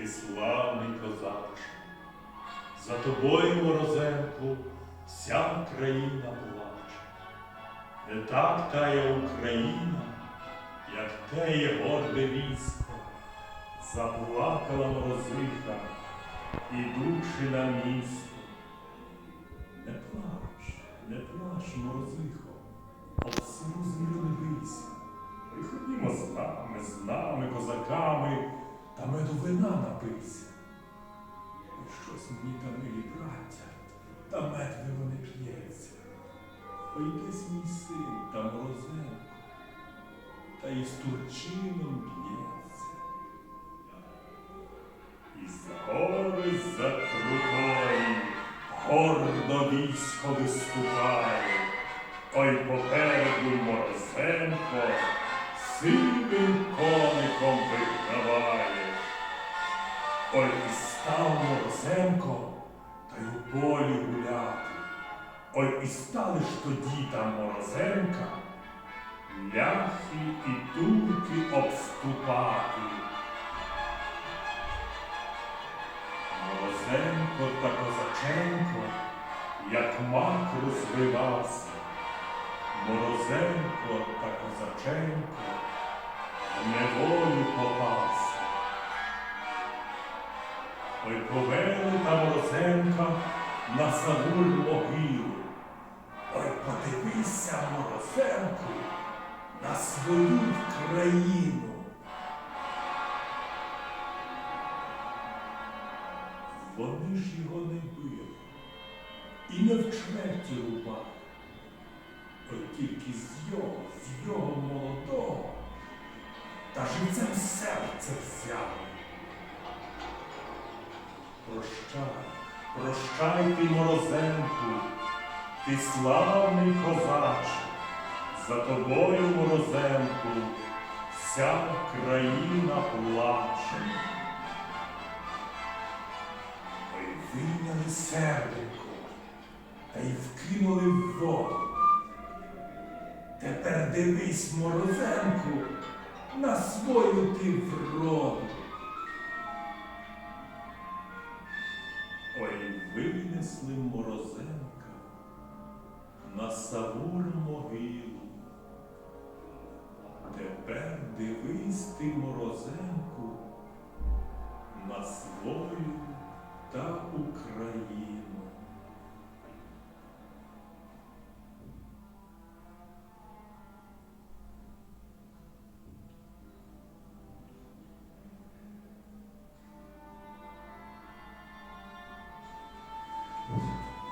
ти славний козаче, за тобою, морозенку, вся країна плаче. Не так тая Україна, як теє горде військо, заплакала морозиха, ідучи на місто. Не плач, не плач, морозихо, сиру землю не бийся. Приходімо з нами, вина напийся. І щось мені та милі браття, та мед вино не п'ється. Ой, десь мій син та морозенко, та й з турчином п'ється. І за гори за крутої гордо військо виступає, ой попереду Морозенко сивим коником Ой і став Морозенко та й у полі гуляти. Ой і стали ж тоді там Морозенка ляхи і турки обступати. Морозенко та Козаченко, як мак розвивався. Морозенко та Козаченко в неволю попався. Ой повели та Морозенка на Савур могилу. Ой, подивися, Морозенку, на свою країну. Вони ж його не били і не в чверті рубали. Ой тільки з його, з його молодого, та живцем серце взяли. Прощай, прощай ти, морозенку, ти славний козаче, за тобою, морозенку, вся країна плаче. Ой, вийняли серденько, та й вкинули в воду. Тепер дивись, морозенку, на свою ти вроду. Винесли морозенка на Савур могилу. Тепер дивись ти, морозенку, на свою.